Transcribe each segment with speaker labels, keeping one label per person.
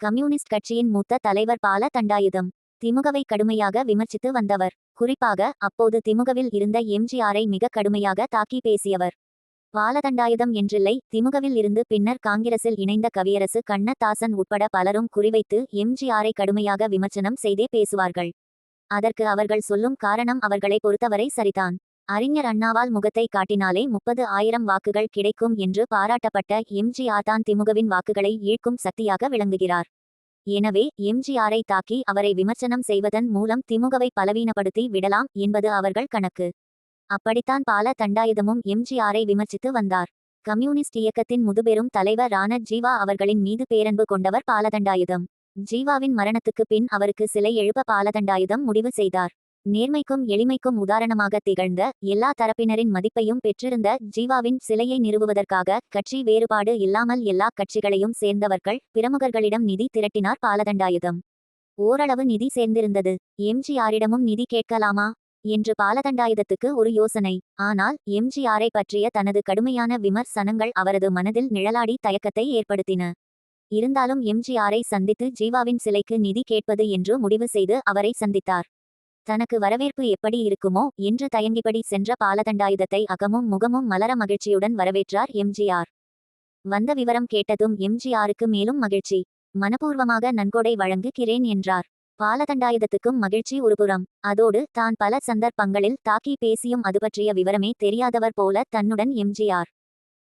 Speaker 1: Communist கட்சியின் மூத்த தலைவர் பால தண்டாயுதம். திமுகவை கடுமையாக விமர்சித்து வந்தவர். குறிப்பாக அப்போது திமுகவில் இருந்த எம்ஜிஆரை மிக கடுமையாக தாக்கி பேசியவர். பாலதண்டாயுதம் என்றில்லை திமுகவில் இருந்து பின்னர் காங்கிரஸில் இணைந்த கவியரசு கண்ணதாசன் உட்பட பலரும் குறிவைத்து எம்ஜிஆரை கடுமையாக விமர்சனம் செய்தே பேசுவார்கள். அதற்கு அவர்கள் சொல்லும் காரணம் அவர்களை பொறுத்தவரை சரிதான். அறிஞர் அண்ணாவால் முகத்தை காட்டினாலே முப்பது ஆயிரம் வாக்குகள் கிடைக்கும் என்று பாராட்டப்பட்ட எம்ஜிஆர் தான் திமுகவின் வாக்குகளை ஈழ்க்கும் சக்தியாக விளங்குகிறார். எனவே எம்ஜிஆரை தாக்கி அவரை விமர்சனம் செய்வதன் மூலம் திமுகவை பலவீனப்படுத்தி விடலாம் என்பது அவர்கள் கணக்கு. அப்படித்தான் பால தண்டாயுதமும் எம்ஜிஆரை விமர்சித்து வந்தார். கம்யூனிஸ்ட் இயக்கத்தின் முதுபெரும் தலைவர் ராண ஜீவா அவர்களின் மீது பேரன்பு கொண்டவர் பாலதண்டாயுதம் ஜீவாவின் மரணத்துக்கு பின் அவருக்கு சிலை எழுப்ப பாலதண்டாயுதம் முடிவு செய்தார். நேர்மைக்கும் எளிமைக்கும் உதாரணமாக திகழ்ந்த எல்லா தரப்பினரின் மதிப்பையும் பெற்றிருந்த ஜீவாவின் சிலையை நிறுவுவதற்காக கட்சி வேறுபாடு இல்லாமல் எல்லா கட்சிகளையும் சேர்ந்தவர்கள் பிரமுகர்களிடம் நிதி திரட்டினார் பாலதண்டாயுதம். ஓரளவு நிதி சேர்ந்திருந்தது. எம்ஜிஆரிடமும் நிதி கேட்கலாமா? என்று பாலதண்டாயுதத்துக்கு ஒரு யோசனை. ஆனால் எம்ஜிஆரை பற்றிய தனது கடுமையான விமர்சனங்கள் அவரது மனதில் நிழலாடி தயக்கத்தை ஏற்படுத்தின. இருந்தாலும் எம்ஜிஆரை சந்தித்து ஜீவாவின் சிலைக்கு நிதி கேட்பது என்று முடிவு செய்து அவரை சந்தித்தார். தனக்கு வரவேற்பு எப்படி இருக்குமோ என்று தயங்கிபடி சென்ற பாலதண்டாயுதத்தை அகமும் முகமும் மலர மகிழ்ச்சியுடன் வரவேற்றார் எம்ஜிஆர். வந்த விவரம் கேட்டதும் எம்ஜிஆருக்கு மேலும் மகிழ்ச்சி. மனப்பூர்வமாக நன்கொடை வழங்குகிறேன் என்றார். பாலதண்டாயுதத்துக்கும் மகிழ்ச்சி ஒருபுறம். அதோடு தான் பல சந்தர்ப்பங்களில் தாக்கி பேசியும் அது பற்றிய விவரமே தெரியாதவர் போல தன்னுடன் எம்ஜிஆர்.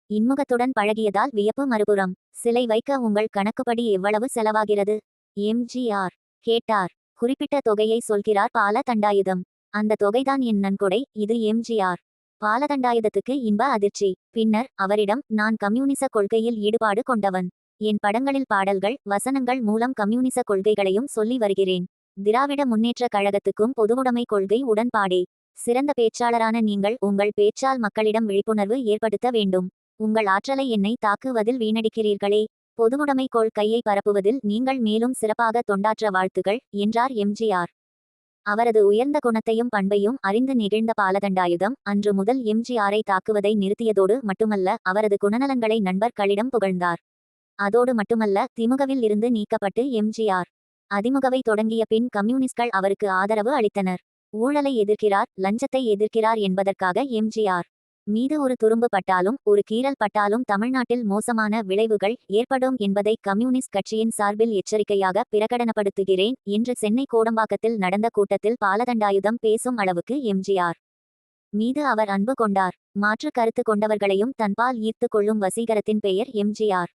Speaker 1: இன்முகத்துடன் பழகியதால் வியப்பு மறுபுறம். சிலை வைக்க உங்கள் கணக்குப்படி எவ்வளவு செலவாகிறது? எம்ஜிஆர் கேட்டார். குறிப்பிட்ட தொகையை சொல்கிறார் பால தண்டாயுதம் அந்த தொகைதான் என் நன்கொடை இது எம்ஜிஆர். பாலதண்டாயுதத்துக்கு இன்ப அதிர்ச்சி. பின்னர் அவரிடம் நான் கம்யூனிச கொள்கையில் ஈடுபாடு கொண்டவன். என் படங்களில் பாடல்கள் வசனங்கள் மூலம் கம்யூனிச கொள்கைகளையும் சொல்லி வருகிறேன். திராவிட முன்னேற்ற கழகத்துக்கும் பொதுவுடைமை கொள்கை உடன்பாடே. சிறந்த பேச்சாளரான நீங்கள் உங்கள் பேச்சால் மக்களிடம் விழிப்புணர்வு ஏற்படுத்த வேண்டும். உங்கள் ஆற்றலை என்னை தாக்குவதில் வீணடிக்கிறீர்களே. பொதுவுடைமை கொள்கையை பரப்புவதில் நீங்கள் மேலும் சிறப்பாக தொண்டாற்ற வாழ்த்துகள் என்றார் எம்ஜிஆர் அவரது உயர்ந்த குணத்தையும் பண்பையும் அறிந்து நிகழ்ந்த பாலதண்டாயுதம் அன்று முதல் எம்ஜிஆரை தாக்குவதை நிறுத்தியதோடு மட்டுமல்ல அவரது குணநலன்களை நண்பர்களிடம் புகழ்ந்தார். அதோடு மட்டுமல்ல திமுகவில் இருந்து நீக்கப்பட்டு எம்ஜிஆர் அதிமுகவை தொடங்கிய பின் கம்யூனிஸ்ட்கள் அவருக்கு ஆதரவு அளித்தனர். ஊழலை எதிர்க்கிறார் லஞ்சத்தை எதிர்க்கிறார் என்பதற்காக எம்ஜிஆர் மீது ஒரு துரும்பு பட்டாலும் ஒரு கீறல் பட்டாலும் தமிழ்நாட்டில் மோசமான விளைவுகள் ஏற்படும் என்பதை கம்யூனிஸ்ட் கட்சியின் சார்பில் எச்சரிக்கையாக பிரகடனப்படுத்துகிறேன். என்று சென்னை கோடம்பாக்கத்தில் நடந்த கூட்டத்தில் பாலதண்டாயுதம் பேசும் அளவுக்கு எம்ஜிஆர் மீது அவர் அன்பு கொண்டார். மாற்று கருத்து கொண்டவர்களையும் தன்பால் ஈர்த்து கொள்ளும் வசீகரத்தின் பெயர் எம்ஜிஆர்